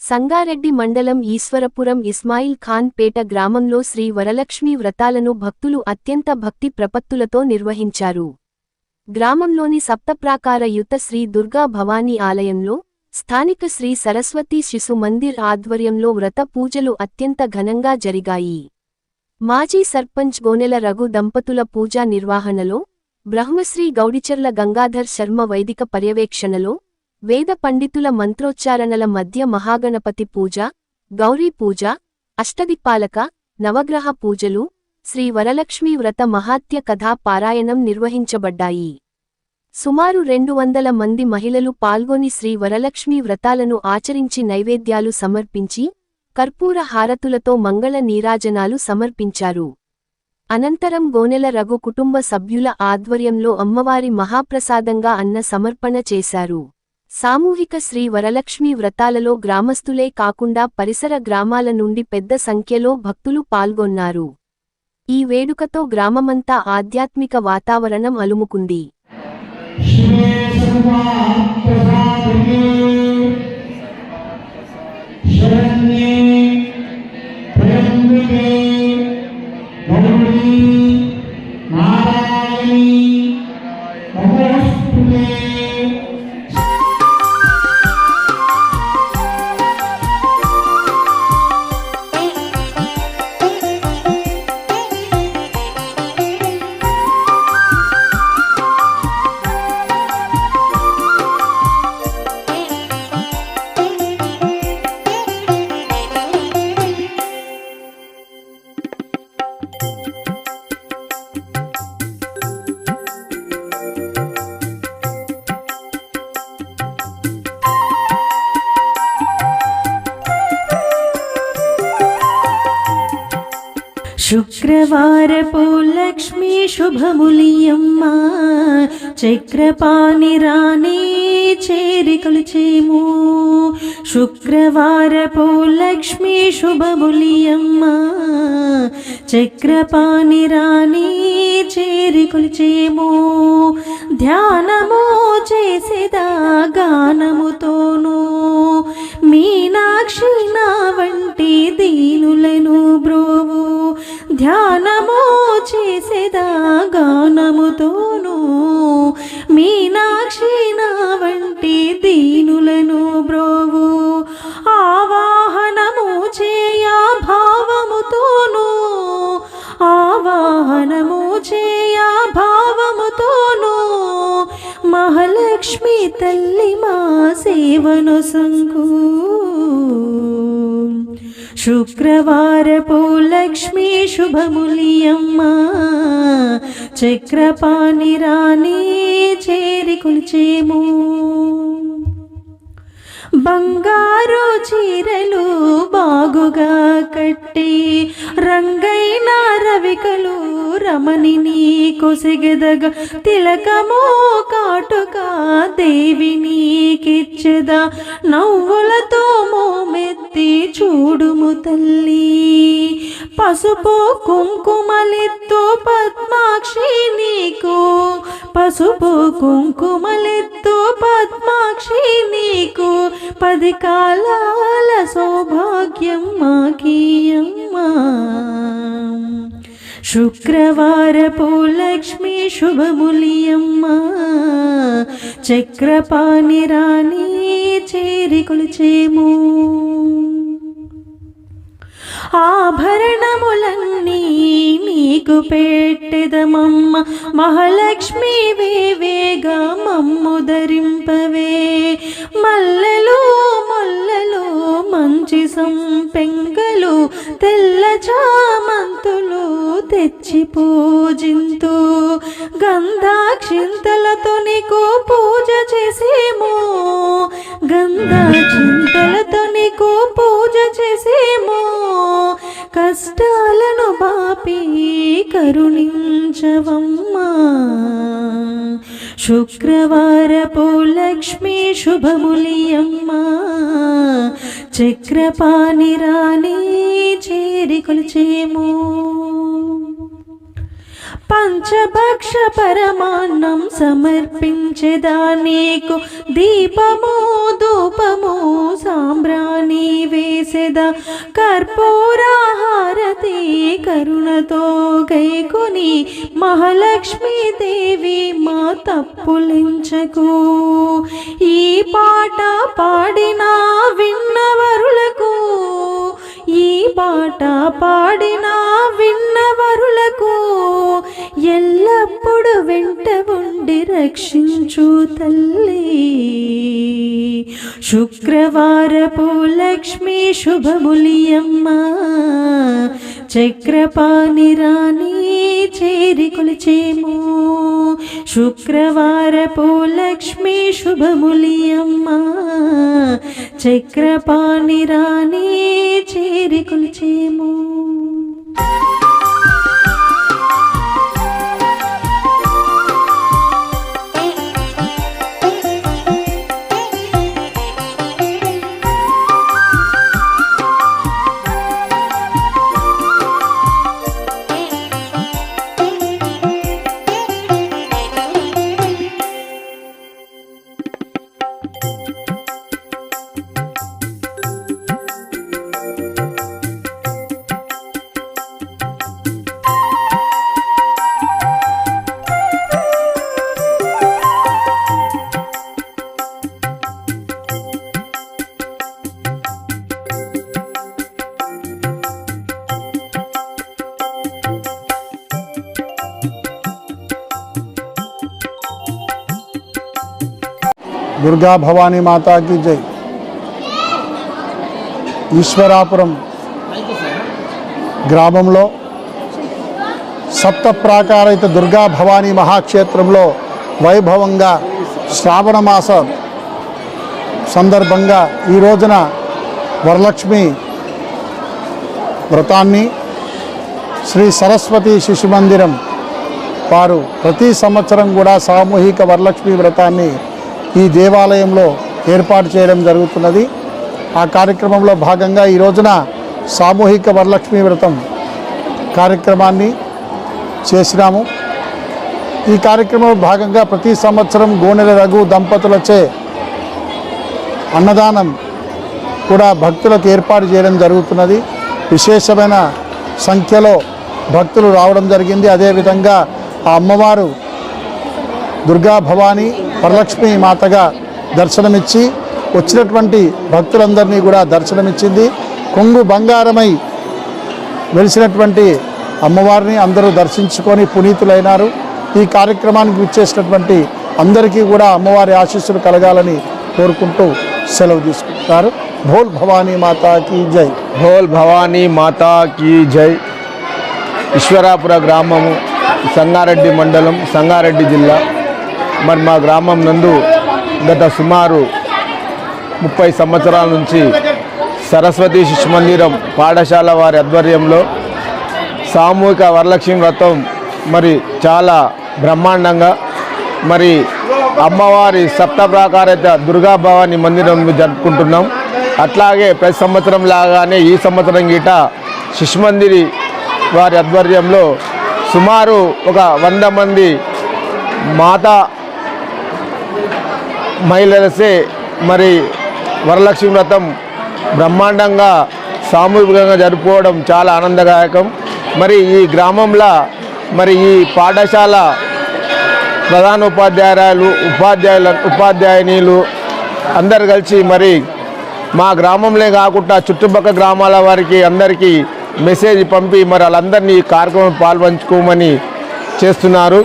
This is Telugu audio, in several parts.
సంగారెడ్డి మండలం ఈశ్వరపురం ఇస్మాయిల్ ఖాన్ పేట గ్రామంలో శ్రీ వరలక్ష్మీ వ్రతాలను భక్తులు అత్యంత భక్తి ప్రపత్తులతో నిర్వహించారు. గ్రామంలోని సప్తప్రాకార యుత శ్రీ దుర్గా భవానీ ఆలయంలో స్థానిక శ్రీ సరస్వతీ శిశు మందిర్ ఆధ్వర్యంలో వ్రత పూజలు అత్యంత ఘనంగా జరిగాయి. మాజీ సర్పంచ్ గోనెల రఘు దంపతుల పూజా నిర్వహణలో బ్రహ్మశ్రీ గౌడిచర్ల గంగాధర్ శర్మ వైదిక పర్యవేక్షణలో వేద పండితుల మంత్రోచ్చారణల మధ్య మహాగణపతి పూజ గౌరీ పూజ అష్టదిపాలక నవగ్రహ పూజలు శ్రీ వరలక్ష్మీ వ్రత మహాత్య కథా పారాయణం నిర్వహించబడ్డాయి. సుమారు రెండు వందల మంది మహిళలు పాల్గొని శ్రీ వరలక్ష్మీ వ్రతాలను ఆచరించి నైవేద్యాలు సమర్పించి కర్పూర హారతులతో మంగళ నీరాజనాలు సమర్పించారు. అనంతరం గోనెల రఘు కుటుంబ సభ్యుల ఆధ్వర్యంలో అమ్మవారి మహాప్రసాదంగా అన్న సమర్పణ చేశారు. సామూహిక శ్రీ వరలక్ష్మీ వ్రతాలలో గ్రామస్తులే కాకుండా పరిసర గ్రామాల నుండి పెద్ద సంఖ్యలో భక్తులు పాల్గొన్నారు ఈ వేడుకతో గ్రామమంతా ఆధ్యాత్మిక వాతావరణం అలుముకుంది శుక్రవారపు లక్ష్మీ శుభములియమ్మ చక్రపాణి రాణి చేరి కొలిచేము. శుక్రవారపు లక్ష్మీ శుభములియమ్మ చక్రపాణి రాణి చేరి కొలిచేము. ధ్యానము చేసేదా గానముతోనూ మీనాక్షి నా వంటి దీనులను ధ్యానము చేసేదా గానముతోనూ మీనాక్షి నా వంటి దీనులను బ్రోవు. ఆవాహనము చేయా భావముతోనూ. ఆవాహనము చేయా భావముతోనూ. మహాలక్ష్మి తల్లి మా సేవను సంకు. శుక్రవారపు లక్ష్మీ శుభములియమ్మ చక్రపాణి రాణి చేరి కొలిచేము బంగారు చీరలు బాగుగా కట్టి రంగైన రవికలు రమణిని కొసెగెదగ తిలకము కాటుగా పసుపు కుంకుమలెత్తు పద్మాక్షి నీకు. పసుపు కుంకుమలెత్తు పద్మాక్షి నీకు. పది కాలాల సౌభాగ్యం మాకీయమ్మా. శుక్రవారపు లక్ష్మీ శుభములియమ్మ. చక్రపాణి రాణి చేరి కొలిచేము. ఆభరణములన్నీ నీకు పెట్టెదమమ్మ. మహాలక్ష్మి వేవేగా మమ్ము ధరింపవే. మల్లెలు మొల్లలు మంచి సంపెంగలు తెల్ల చామంతులు తెచ్చి పూజింతు. గంధాక్షింతలతో నీకు పూజ చేసేమో. గంధా కరుణించవమ్మా. శుక్రవారపు లక్ష్మీ శుభములియమ్మా. చక్రపాణి రాణి చేరి కొలిచేము పంచభక్ష పరమాన్నం సమర్పించేదా నీకు? దీపము ధూపము సాంబ్రాణి వేసేదా? కర్పూరాహారతి కరుణతో గైకుని మహాలక్ష్మీదేవి మా తప్పులించకు. ఈ పాట పాడిన విన్నవరులకు ఈ పాట పాడిన రక్షించు తల్లి. శుక్రవారపు లక్ష్మి శుభములియమ్మ. చక్రపాణి రాణి చేరి కొలిచేము. శుక్రవారపు లక్ష్మి శుభములియమ్మ. చక్రపాణి రాణి చేరి కొలిచేము. దుర్గా భవానీ మాతాకి జై. ఈశ్వరాపురం గ్రామంలో సప్త ప్రాకారైత దుర్గా భవానీ మహాక్షేత్రంలో వైభవంగా శ్రావణ మాసం సందర్భంగా ఈ రోజున వరలక్ష్మి వ్రతాన్ని శ్రీ సరస్వతి శిశు మందిరం వారు ప్రతి సంవత్సరం కూడా సామూహిక వరలక్ష్మి వ్రతాన్ని ఈ దేవాలయంలో ఏర్పాటు చేయడం జరుగుతున్నది. ఆ కార్యక్రమంలో భాగంగా ఈ రోజున సామూహిక వరలక్ష్మి వ్రతం కార్యక్రమాన్ని చేసినాము. ఈ కార్యక్రమంలో భాగంగా ప్రతి సంవత్సరం గోనెల రఘు దంపతులచే అన్నదానం కూడా భక్తులకు ఏర్పాటు చేయడం జరుగుతున్నది. విశేషమైన సంఖ్యలో భక్తులు రావడం జరిగింది. అదేవిధంగా ఆ అమ్మవారు దుర్గా భవానీ వరలక్ష్మి మాతగా దర్శనమిచ్చి వచ్చినటువంటి భక్తులందరినీ కూడా దర్శనమిచ్చింది. కొంగు బంగారమై వెలిసినటువంటి అమ్మవారిని అందరూ దర్శించుకొని పునీతులైనారు. ఈ కార్యక్రమానికి విచ్చేసినటువంటి అందరికీ కూడా అమ్మవారి ఆశీస్సులు కలగాలని కోరుకుంటూ సెలవు తీసుకుంటారు భోల్ భవానీ మాతాకి జై. భోల్ భవానీ మాతా కీ జై. ఈశ్వరాపుర గ్రామము సంగారెడ్డి మండలం సంగారెడ్డి జిల్లా. మరి మా గ్రామం నందు గత సుమారు ముప్పై సంవత్సరాల నుంచి సరస్వతి శిశు మందిరం పాఠశాల వారి ఆధ్వర్యంలో సామూహిక వరలక్ష్మి వ్రతం మరి చాలా బ్రహ్మాండంగా మరి అమ్మవారి సప్తప్రాకారిత దుర్గా భవాని మందిరం జరుపుకుంటున్నాం. అట్లాగే ప్రతి సంవత్సరం లాగానే ఈ సంవత్సరం గీట శిశుమందిరి వారి ఆధ్వర్యంలో సుమారు ఒక వంద మంది మాతా మహిళలసే మరి వరలక్ష్మి వ్రతం బ్రహ్మాండంగా సామూహికంగా జరుపుకోవడం చాలా ఆనందదాయకం. మరి ఈ గ్రామంలో మరి ఈ పాఠశాల ప్రధాన ఉపాధ్యాయురాలు ఉపాధ్యాయుల ఉపాధ్యాయునిలు అందరు కలిసి మరి మా గ్రామంలో కాకుండా చుట్టుపక్కల గ్రామాల వారికి అందరికీ మెసేజ్ పంపి మరి వాళ్ళందరినీ ఈ కార్యక్రమం పాల్పంచుకోమని చేస్తున్నారు.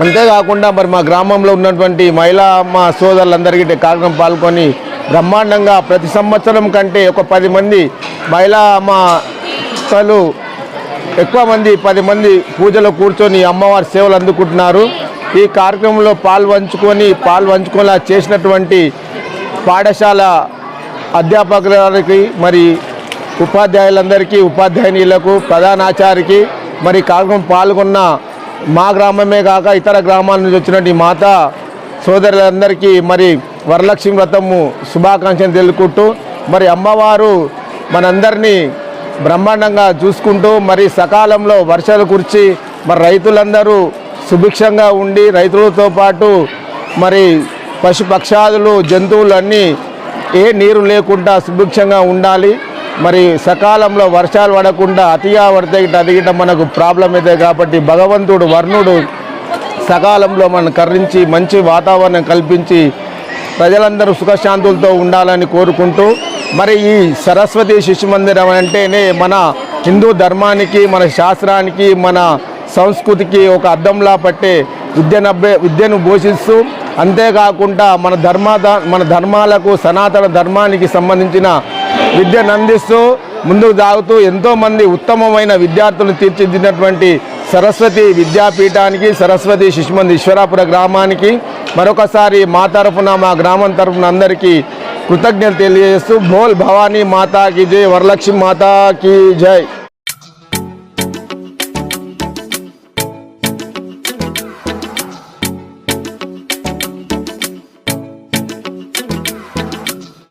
అంతేకాకుండా మరి మా గ్రామంలో ఉన్నటువంటి మహిళా మా సోదరులందరికీ కార్యక్రమం పాల్గొని బ్రహ్మాండంగా ప్రతి సంవత్సరం కంటే ఒక పది మంది మహిళా మా తలు ఎక్కువ మంది పది మంది పూజలో కూర్చొని అమ్మవారి సేవలు అందుకుంటున్నారు. ఈ కార్యక్రమంలో పాల్పంచుకొని పాల్పంచుకోలా చేసినటువంటి పాఠశాల అధ్యాపకులకి మరి ఉపాధ్యాయులందరికీ ఉపాధ్యాయునిలకు ప్రధానాచారికి మరి కార్యక్రమం పాల్గొన్న మా గ్రామమే కాక ఇతర గ్రామాల నుంచి వచ్చినటువంటి మాత సోదరులందరికీ మరి వరలక్ష్మి వ్రతము శుభాకాంక్షలు తెలుపుకుంటూ మరి అమ్మవారు మనందరినీ బ్రహ్మాండంగా చూసుకుంటూ మరి సకాలంలో వర్షాలు కురిచి మరి రైతులందరూ సుభిక్షంగా ఉండి రైతులతో పాటు మరి పశుపక్షాదులు జంతువులన్నీ జంతువులు అన్నీ ఏ నీరు లేకుండా సుభిక్షంగా ఉండాలి. మరి సకాలంలో వర్షాలు పడకుండా అతిగా పడితే ఇటు అది మనకు ప్రాబ్లం అవుతాయి కాబట్టి భగవంతుడు వర్ణుడు సకాలంలో మనం కర్రించి మంచి వాతావరణం కల్పించి ప్రజలందరూ సుఖశాంతులతో ఉండాలని కోరుకుంటూ మరి ఈ సరస్వతి శిశు మందిరం అంటేనే మన హిందూ ధర్మానికి మన శాస్త్రానికి మన సంస్కృతికి ఒక అద్దంలా పట్టే విద్యనభ్య విద్యను పోషిస్తూ అంతేకాకుండా మన ధర్మ మన ధర్మాలకు సనాతన ధర్మానికి సంబంధించిన విద్యను అందిస్తూ ముందుకు సాగుతూ ఎంతోమంది ఉత్తమమైన విద్యార్థులను తీర్చిదిద్దినటువంటి సరస్వతి విద్యాపీఠానికి సరస్వతి శిశుమంది ఈశ్వరాపుర గ్రామానికి మరొకసారి మా తరఫున మా గ్రామం తరఫున అందరికీ కృతజ్ఞతలు తెలియజేస్తూ బోల్ భవానీ మాతాకి జై వరలక్ష్మి మాతాకి జై.